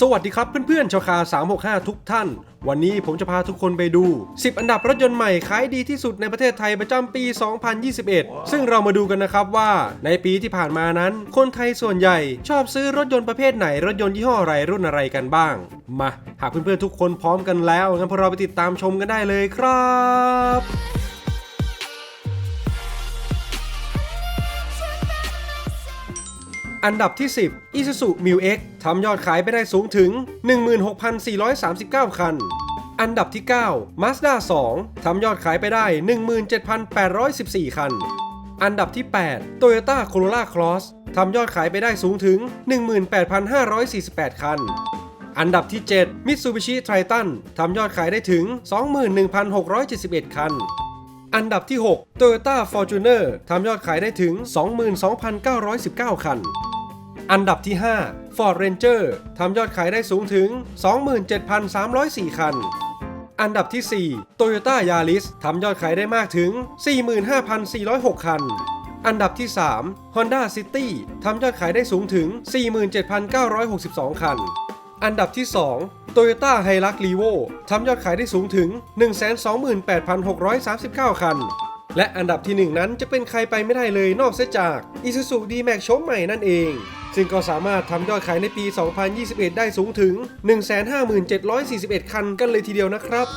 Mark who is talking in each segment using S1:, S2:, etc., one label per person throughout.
S1: สวัสดีครับเพื่อนๆชาวคา 365 ทุกท่าน วันนี้ผมจะพาทุกคนไปดู 10 อันดับรถยนต์ใหม่ขายดีที่สุดในประเทศไทยประจำปี 2021 ซึ่งเรามาดูกันนะครับว่าในปีที่ผ่านมานั้น คนไทยส่วนใหญ่ชอบซื้อรถยนต์ประเภทไหนรถยนต์ยี่ห้ออะไรรุ่นอะไรกันบ้าง มาหากเพื่อนๆทุกคนพร้อมกันแล้วงั้นพวกเราไปติดตามชมกันได้เลยครับ อันดับที่ 10 Isuzu Mu X ทำยอดขายไปได้สูงถึง 16,439 คัน อันดับที่ 9 Mazda 2 ทำยอดขายไปได้ 17,814 คัน อันดับที่ 8 Toyota Corolla Cross ทำยอดขายไปได้สูงถึง 18,548 คัน อันดับที่ 7 Mitsubishi Triton ทำยอดขายได้ถึง 21,671 คันอันดับที่ 6 Toyota Fortuner ทำยอดขายได้ถึง 22,919 คัน อันดับที่ 5 Ford Ranger ทำยอดขายได้สูงถึง 27,304 คัน อันดับที่ 4 Toyota Yaris ทำยอดขายได้มากถึง 45,406 คัน อันดับที่ 3 Honda City ทำยอดขายได้สูงถึง 47,962 คัน อันดับที่ 2 Toyota Hilux Levo ทำยอดขายได้สูงถึง 128,639 คัน และอันดับที่ 1 นั้นจะเป็นใครไปไม่ได้เลยนอกเสียจาก Isuzu D-Max โฉมใหม่นั่นเอง ซึ่งก็สามารถทำยอดขายในปี 2021 ได้สูงถึง 157,41 คันกันเลยทีเดียวนะครับ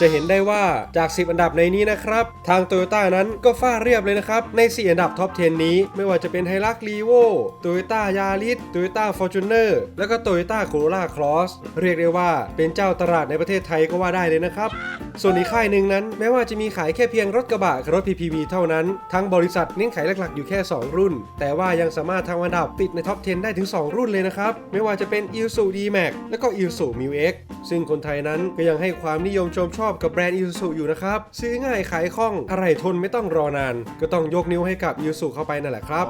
S1: จะเห็นได้ว่าจาก 10 อันดับในนี้นะครับ ทาง Toyota นั้นก็ฟาดเรียบเลยนะครับ ใน 4 อันดับท็อป 10 นี้ ไม่ว่าจะเป็น h i l u x l e v o Toyota Yaris Toyota Fortuner แล้วก็ Toyota Corolla Cross เรียกได้ว่าเป็นเจ้าตลาดในประเทศไทยก็ว่าได้เลยนะครับส่วนอีกค่ายหนึ่งนั้น แม้ว่าจะมีขายแค่เพียงรถกระบะกับรถ PPV เท่านั้น ทั้งบริษัทเน้นขายหลักๆอยู่แค่ 2 รุ่น แต่ว่ายังสามารถทำอันดับติดในท็อป 10 ได้ถึง 2 รุ่นเลยนะครับ ไม่ว่าจะเป็น i s u D-Max และก็ Isuzu Mu X ซึ่งคนไทยนั้นก็ยังให้ความนิยมชมชอบกับแบรนด์ i s u อยู่นะครับ ซื้อง่ายขายคล่องอะไรทนไม่ต้องรอนาน ก็ต้องยกนิ้วให้กับ i s u เข้าไปนั่นแหละครับ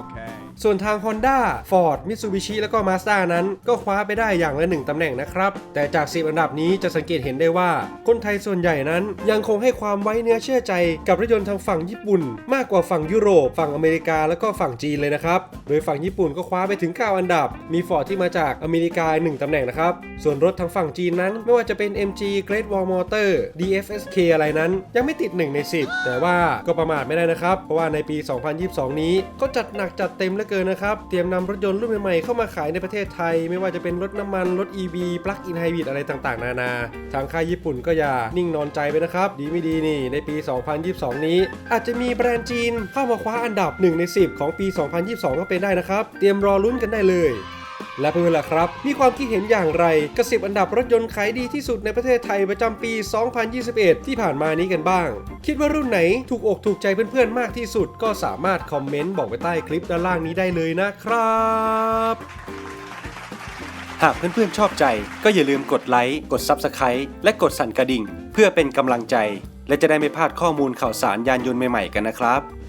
S1: ส่วนทาง Honda Ford Mitsubishi แล้วก็ Mazda นั้น ก็คว้าไปได้อย่างละหนึ่งตำแหน่งนะครับ แต่จาก 10 อันดับนี้จะสังเกตเห็นได้ว่า คนไทยส่วนใหญ่นั้นยังคงให้ความไว้เนื้อเชื่อใจกับรถยนต์ทางฝั่งญี่ปุ่น มากกว่าฝั่งยุโรป ฝั่งอเมริกาแล้วก็ฝั่งจีนเลยนะครับ โดยฝั่งญี่ปุ่นก็คว้าไปถึง 9 อันดับ มี Ford ที่มาจากอเมริกาหนึ่งตำแหน่งนะครับ ส่วนรถทางฝั่งจีนนั้นไม่ว่าจะเป็น MG Great Wall Motor DFSK อะไรนั้น ยังไม่ติด 1 ใน 10 แต่ว่าก็ประมาทไม่ได้นะครับ เพราะว่าในปี 2022 นี้ก็จัดหนักจัดเต็มเหลือเกินนะครับ เตรียมนำรถยนต์รุ่นใหม่ๆเข้ามาขายในประเทศไทย ไม่ว่าจะเป็นรถน้ำมัน รถ EV Plug-in Hybrid อะไรต่างๆ นานา ทางค่ายญี่ปุ่นก็อย่านิ่งนอนใจไปนะครับ ดีไม่ดีนี่ ในปี 2022 นี้ อาจจะมีแบรนด์จีนเข้ามาคว้าอันดับ 1 ใน 10 ของปี 2022 ก็เป็นได้นะครับ เตรียมรอลุ้นกันได้เลย และเพื่อนล่ะครับ มีความคิดเห็นอย่างไรกับ10อันดับรถยนต์ขายดีที่สุดในประเทศไทยประจำปี 2021 ที่ผ่านมานี้กันบ้าง คิดว่ารุ่นไหนถูกอกถูกใจเพื่อนๆมากที่สุด ก็สามารถคอมเมนต์บอกไว้ใต้คลิปด้านล่างนี้ได้เลยนะครับ หากเพื่อนๆชอบใจก็อย่าลืมกดไลค์ กด Subscribe และกดสั่นกระดิ่ง เพื่อเป็นกำลังใจ และจะได้ไม่พลาดข้อมูลข่าวสารยานยนต์ใหม่ๆกันนะครับ